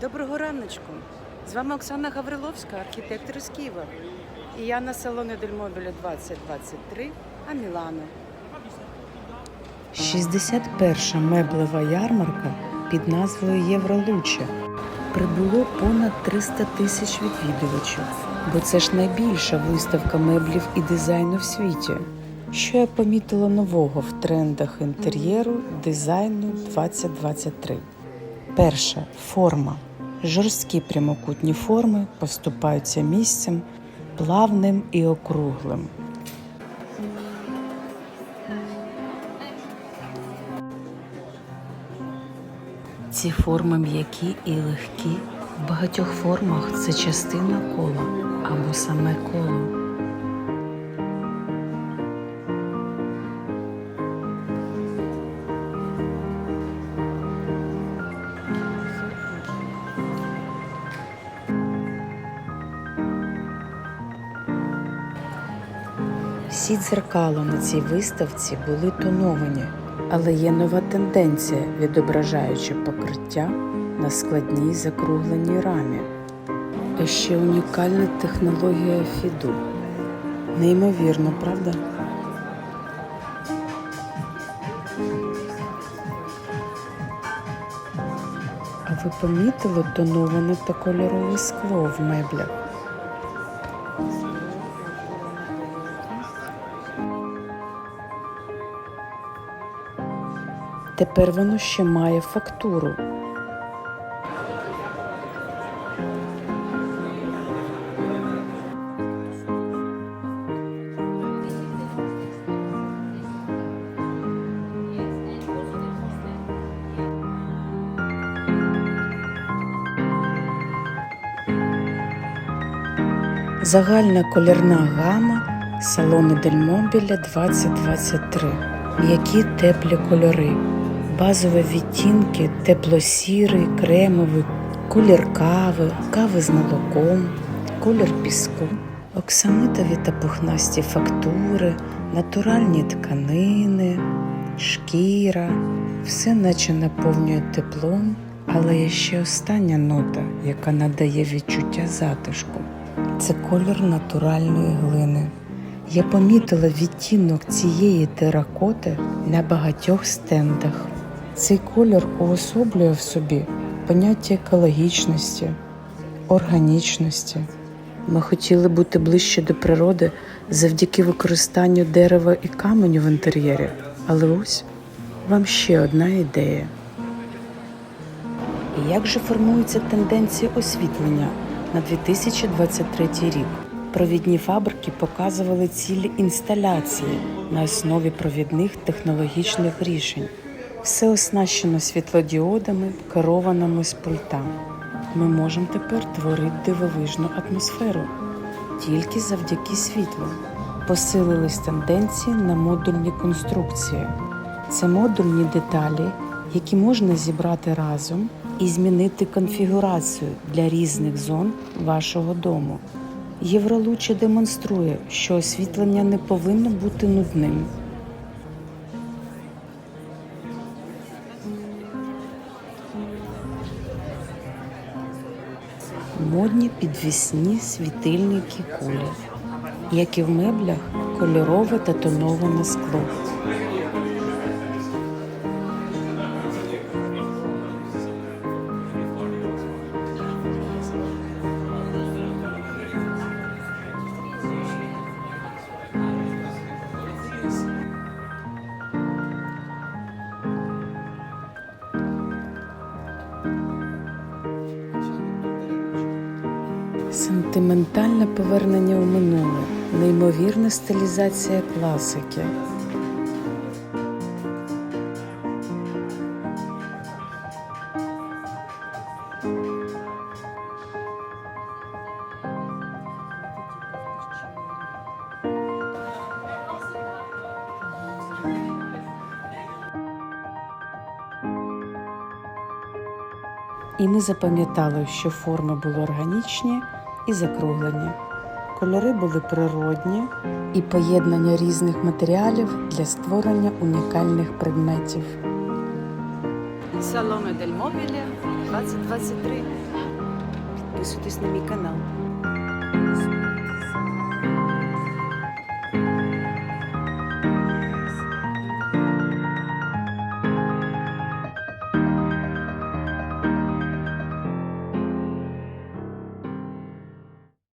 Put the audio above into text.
Доброго раночку. З вами Оксана Гавриловська, архітектор із Києва. І я на салоні Дель Мобіле 2023, а Мілано. 61-ша меблева ярмарка під назвою Євролуче. Прибуло понад 300 тисяч відвідувачів, бо це ж найбільша виставка меблів і дизайну в світі. Що я помітила нового в трендах інтер'єру дизайну 2023? Перше форма. Жорсткі прямокутні форми поступаються місцем плавним і округлим. Ці форми м'які і легкі. В багатьох формах це частина кола або саме коло. Всі дзеркала на цій виставці були тоновані, але є нова тенденція, відображаючи покриття на складній закругленій рамі. А ще унікальна технологія фіду. Неймовірно, правда? А ви помітили тоноване та кольорове скло в меблях? Тепер воно ще має фактуру. Загальна колірна гама салону Дель Мобіля 2023. М'які теплі кольори, базові відтінки, тепло-сірий, кремовий, колір кави, кави з молоком, колір піску, оксамитові та пухнасті фактури, натуральні тканини, шкіра, все наче наповнює теплом, але є ще остання нота, яка надає відчуття затишку. Це колір натуральної глини. Я помітила відтінок цієї теракоти на багатьох стендах. Цей колір уособлює в собі поняття екологічності, органічності. Ми хотіли бути ближче до природи завдяки використанню дерева і каменю в інтер'єрі. Але ось вам ще одна ідея. І як же формуються тенденції освітлення на 2023 рік? Провідні фабрики показували цілі інсталяції на основі провідних технологічних рішень. Все оснащено світлодіодами, керованими з пульта. Ми можемо тепер творити дивовижну атмосферу тільки завдяки світлу. Посилились тенденції на модульні конструкції. Це модульні деталі, які можна зібрати разом і змінити конфігурацію для різних зон вашого дому. Євролуче демонструє, що освітлення не повинно бути нудним. Модні підвісні світильники кулі, як і в меблях, кольорове та тоноване скло. Сентиментальне повернення у минуле, неймовірна стилізація класики. І ми запам'ятали, що форми були органічні і закруглені. Кольори були природні і поєднання різних матеріалів для створення унікальних предметів. Салоне Дельмобіля 2023 підписуйтесь на мій канал.